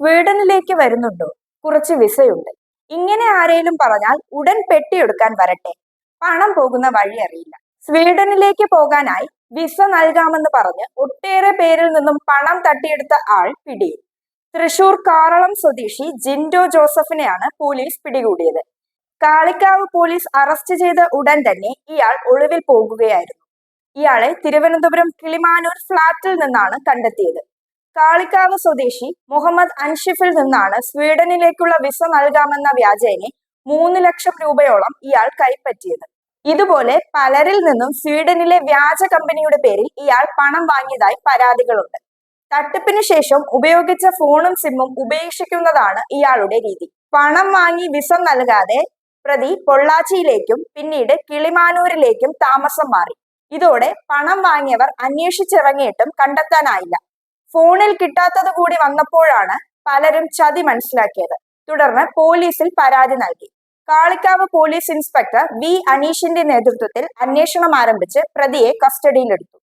സ്വീഡനിലേക്ക് വരുന്നുണ്ടോ? കുറച്ച് വിസയുണ്ട്. ഇങ്ങനെ ആരേലും പറഞ്ഞാൽ ഉടൻ പെട്ടിയെടുക്കാൻ വരട്ടെ. പണം പോകുന്ന വഴി അറിയില്ല. സ്വീഡനിലേക്ക് പോകാനായി വിസ നൽകാമെന്ന് പറഞ്ഞ് ഒട്ടേറെ പേരിൽ നിന്നും പണം തട്ടിയെടുത്ത ആൾ പിടിയിൽ. തൃശൂർ കാറളം സ്വദേശി ജിൻഡോ ജോസഫിനെയാണ് പോലീസ് പിടികൂടിയത്. കാളിക്കാവ് പോലീസ് അറസ്റ്റ് ചെയ്ത ഉടൻ തന്നെ ഇയാൾ ഒളിവിൽ പോകുകയായിരുന്നു. ഇയാളെ തിരുവനന്തപുരം കിളിമാനൂർ ഫ്ളാറ്റിൽ നിന്നാണ് കണ്ടെത്തിയത്. കാളിക്കാവ് സ്വദേശി മുഹമ്മദ് അൻഷിഫിൽ നിന്നാണ് സ്വീഡനിലേക്കുള്ള വിസ നൽകാമെന്ന വ്യാജേനെ മൂന്ന് ലക്ഷം രൂപയോളം ഇയാൾ കൈപ്പറ്റിയത്. ഇതുപോലെ പലരിൽ നിന്നും സ്വീഡനിലെ വ്യാജ കമ്പനിയുടെ പേരിൽ ഇയാൾ പണം വാങ്ങിയതായി പരാതികളുണ്ട്. തട്ടിപ്പിന് ശേഷം ഉപയോഗിച്ച ഫോണും സിമ്മും ഉപേക്ഷിക്കുന്നതാണ് ഇയാളുടെ രീതി. പണം വാങ്ങി വിസ നൽകാതെ പ്രതി പൊള്ളാച്ചിയിലേക്കും പിന്നീട് കിളിമാനൂരിലേക്കും താമസം മാറി. ഇതോടെ പണം വാങ്ങിയവർ അന്വേഷിച്ചിറങ്ങിയിട്ടും കണ്ടെത്താനായില്ല. ഫോണിൽ കിട്ടാത്തത് കൂടി വന്നപ്പോഴാണ് പലരും ചതി മനസ്സിലാക്കിയത്. തുടർന്ന് പോലീസിൽ പരാതി നൽകി. കാളിക്കാവ് പോലീസ് ഇൻസ്പെക്ടർ വി അനീഷിന്റെ നേതൃത്വത്തിൽ അന്വേഷണം ആരംഭിച്ച് പ്രതിയെ കസ്റ്റഡിയിലെടുത്തു.